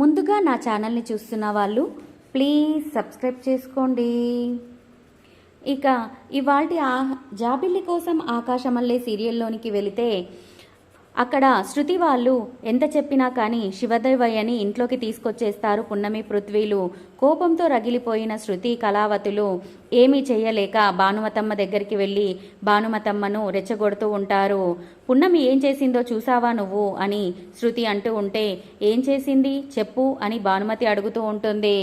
ముందుగా నా ఛానల్ని చూస్తున్న వాళ్ళు ప్లీజ్ సబ్స్క్రైబ్ చేసుకోండి. ఇక ఇవాటి ఆ జాబిల్లి కోసం ఆకాశమల్లే సీరియల్లోనికి వెళితే అక్కడ శృతి వాళ్ళు ఎంత చెప్పినా కానీ శివదేవయ్యని ఇంట్లోకి తీసుకొచ్చేస్తారు పున్నమి పృథ్వీలు. కోపంతో రగిలిపోయిన శృతి కళావతులు ఏమీ చేయలేక భానుమతమ్మ దగ్గరికి వెళ్ళి భానుమతమ్మను రెచ్చగొడుతూ ఉంటారు. పున్నమి ఏం చేసిందో చూసావా నువ్వు? అని శృతి అంటూ ఉంటే ఏం చేసింది? చెప్పు అని భానుమతి అడుగుతూ ఉంటుంది.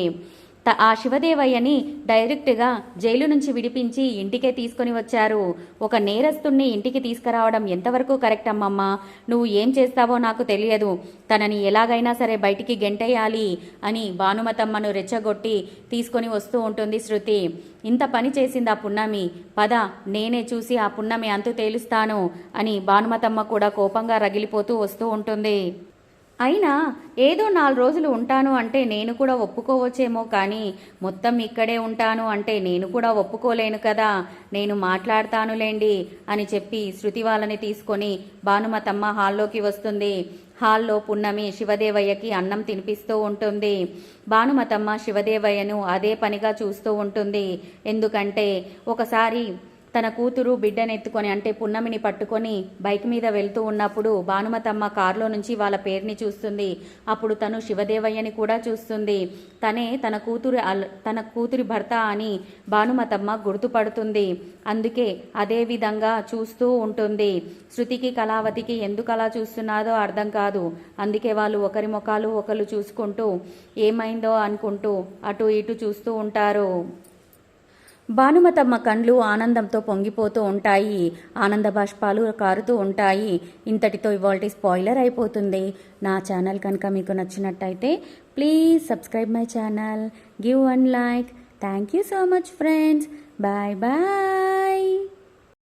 ఆ శివదేవయ్యని డైరెక్ట్గా జైలు నుంచి విడిపించి ఇంటికే తీసుకొని వచ్చారు. ఒక నేరస్తుణ్ణి ఇంటికి తీసుకురావడం ఎంతవరకు కరెక్ట్ అమ్మమ్మ? నువ్వు ఏం చేస్తావో నాకు తెలియదు. తనని ఎలాగైనా సరే బయటికి గెంటేయాలి అని భానుమతమ్మను రెచ్చగొట్టి తీసుకొని వస్తూ ఉంటుంది శృతి. ఇంత పని చేసింది ఆ పున్నమి. పద నేనే చూసి ఆ పున్నమి అంతు తేలుస్తాను అని భానుమతమ్మ కూడా కోపంగా రగిలిపోతూ వస్తూ ఉంటుంది. అయినా ఏదో నాలుగు రోజులు ఉంటాను అంటే నేను కూడా ఒప్పుకోవచ్చేమో కానీ మొత్తం ఇక్కడే ఉంటాను అంటే నేను కూడా ఒప్పుకోలేను కదా నేను మాట్లాడతానులేండి అని చెప్పి శృతి వాళ్ళని తీసుకొని భానుమతమ్మ హాల్లోకి వస్తుంది. హాల్లో పున్నమి శివదేవయ్యకి అన్నం తినిపిస్తూ ఉంటుంది. భానుమతమ్మ శివదేవయ్యను అదే పనిగా చూస్తూ ఉంటుంది. ఎందుకంటే ఒకసారి తన కూతురు బిడ్డనెత్తుకొని అంటే పున్నమిని పట్టుకొని బైక్ మీద వెళ్తూ ఉన్నప్పుడు భానుమతమ్మ కారులో నుంచి వాళ్ళ పేరుని చూస్తుంది. అప్పుడు తను శివదేవయ్యని కూడా చూస్తుంది. తనే తన కూతురు అల్- తన కూతురి భర్త అని భానుమతమ్మ గుర్తుపడుతుంది. అందుకే అదే విధంగా చూస్తూ ఉంటుంది. శృతికి కళావతికి ఎందుకు అలా చూస్తున్నారో అర్థం కాదు. అందుకే వాళ్ళు ఒకరి ముఖాలు ఒకరు చూసుకుంటూ ఏమైందో అనుకుంటూ అటు ఇటు చూస్తూ ఉంటారు. భానుమతమ్మ కండ్లు ఆనందంతో పొంగిపోతూ ఉంటాయి. ఆనంద బాష్పాలు కారుతూ ఉంటాయి. ఇంతటితో ఇవాల్టి స్పాయిలర్ అయిపోతుంది. నా ఛానల్ కనుక మీకు నచ్చినట్టయితే please subscribe my channel. Give one like. Thank you so much friends. Bye bye.